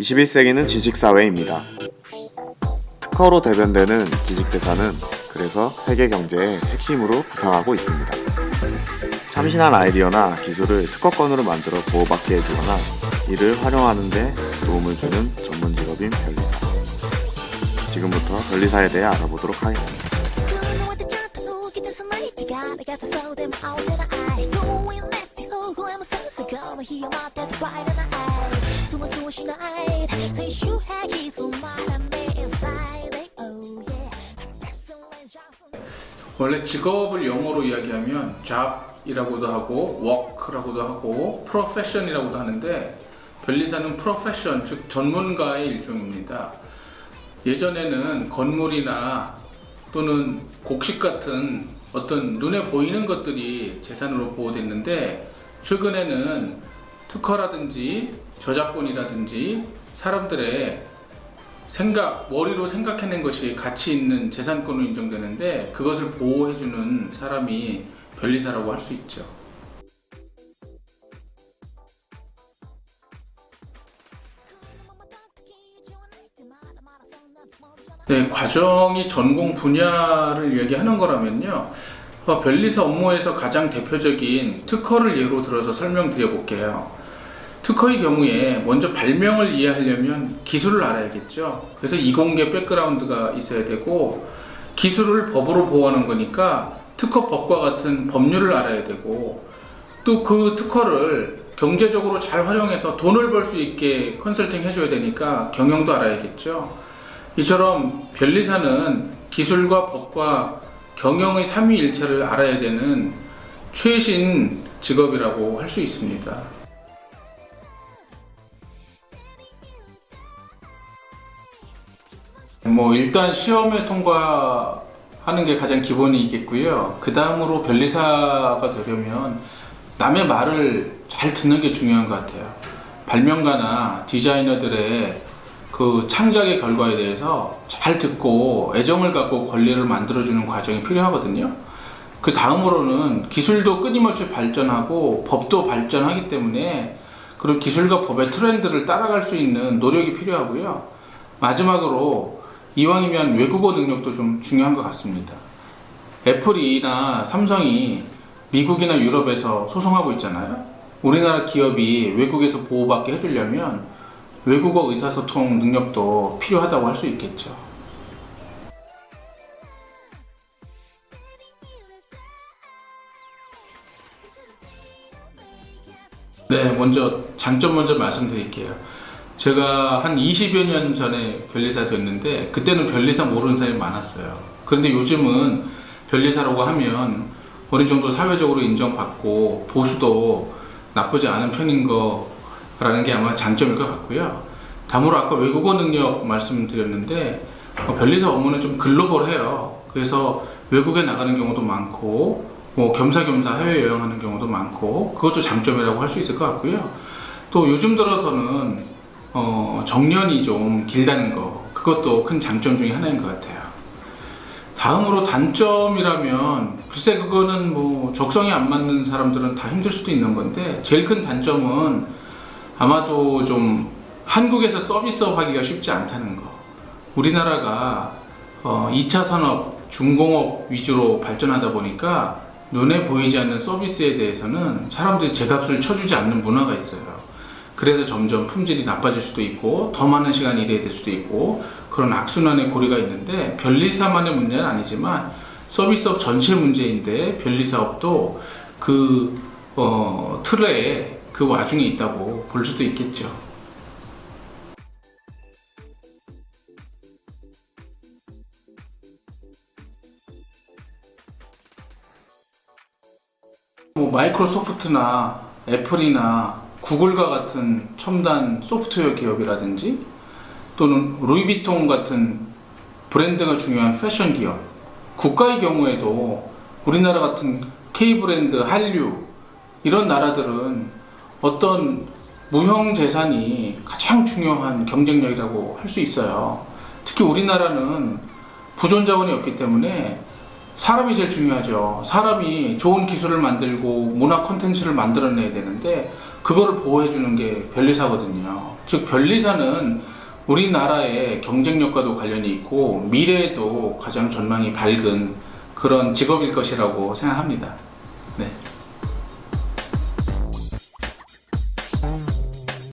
21세기는 지식사회입니다. 특허로 대변되는 지식재산은 그래서 세계 경제의 핵심으로 부상하고 있습니다. 참신한 아이디어나 기술을 특허권으로 만들어 보호받게 해주거나 이를 활용하는 데 도움을 주는 전문 직업인 변리사. 지금부터 변리사에 대해 알아보도록 하겠습니다. 원래 직업을 영어로 이야기하면 job이라고도 하고 work라고도 하고 profession이라고도 하는데 변리사는 profession 즉 전문가의 일종입니다. 예전에는 건물이나 또는 곡식 같은 어떤 눈에 보이는 것들이 재산으로 보호됐는데 최근에는 특허라든지 저작권이라든지 사람들의 생각, 머리로 생각해낸 것이 가치 있는 재산권으로 인정되는데 그것을 보호해주는 사람이 변리사라고 할 수 있죠. 네, 과정이 전공 분야를 얘기하는 거라면요. 어, 변리사 업무에서 가장 대표적인 특허를 예로 들어서 설명드려 볼게요. 특허의 경우에 먼저 발명을 이해하려면 기술을 알아야겠죠. 그래서 이공계 백그라운드가 있어야 되고 기술을 법으로 보호하는 거니까 특허법과 같은 법률을 알아야 되고 또 그 특허를 경제적으로 잘 활용해서 돈을 벌 수 있게 컨설팅 해줘야 되니까 경영도 알아야겠죠. 이처럼 변리사는 기술과 법과 경영의 삼위일체를 알아야 되는 최신 직업이라고 할 수 있습니다. 뭐 일단 시험에 통과하는 게 가장 기본이겠고요. 그 다음으로 변리사가 되려면 남의 말을 잘 듣는 게 중요한 것 같아요. 발명가나 디자이너들의 그 창작의 결과에 대해서 잘 듣고 애정을 갖고 권리를 만들어주는 과정이 필요하거든요. 그 다음으로는 기술도 끊임없이 발전하고 법도 발전하기 때문에 그런 기술과 법의 트렌드를 따라갈 수 있는 노력이 필요하고요. 마지막으로 이왕이면 외국어 능력도 좀 중요한 것 같습니다. 애플이나 삼성이 미국이나 유럽에서 소송하고 있잖아요. 우리나라 기업이 외국에서 보호받게 해주려면 외국어 의사소통 능력도 필요하다고 할 수 있겠죠. 네, 먼저 장점 먼저 말씀드릴게요. 제가 한 20여 년 전에 변리사 됐는데 그때는 변리사 모르는 사람이 많았어요. 그런데 요즘은 변리사라고 하면 어느 정도 사회적으로 인정받고 보수도 나쁘지 않은 편인 거 라는 게 아마 장점일 것 같고요. 다음으로 아까 외국어 능력 말씀드렸는데 어, 변리사 업무는 좀 글로벌해요. 그래서 외국에 나가는 경우도 많고 뭐 겸사겸사 해외 여행하는 경우도 많고 그것도 장점이라고 할 수 있을 것 같고요. 또 요즘 들어서는 어, 정년이 좀 길다는 거 그것도 큰 장점 중에 하나인 것 같아요. 다음으로 단점이라면 글쎄 그거는 뭐 적성이 안 맞는 사람들은 다 힘들 수도 있는 건데 제일 큰 단점은 아마도 좀 한국에서 서비스업 하기가 쉽지 않다는 거. 우리나라가 어, 2차 산업, 중공업 위주로 발전하다 보니까 눈에 보이지 않는 서비스에 대해서는 사람들이 제값을 쳐주지 않는 문화가 있어요. 그래서 점점 품질이 나빠질 수도 있고 더 많은 시간 일해야 될 수도 있고 그런 악순환의 고리가 있는데 변리사만의 문제는 아니지만 서비스업 전체 문제인데 변리사업도 그 어, 틀에 그 와중에 있다고 볼 수도 있겠죠. 뭐 마이크로소프트나 애플이나 구글과 같은 첨단 소프트웨어 기업이라든지 또는 루이비통 같은 브랜드가 중요한 패션 기업 국가의 경우에도 우리나라 같은 K 브랜드, 한류 이런 나라들은 어떤 무형 재산이 가장 중요한 경쟁력이라고 할 수 있어요. 특히 우리나라는 부존 자원이 없기 때문에 사람이 제일 중요하죠. 사람이 좋은 기술을 만들고 문화 콘텐츠를 만들어내야 되는데 그거를 보호해주는 게 변리사거든요. 즉 변리사는 우리나라의 경쟁력과도 관련이 있고 미래에도 가장 전망이 밝은 그런 직업일 것이라고 생각합니다. 네.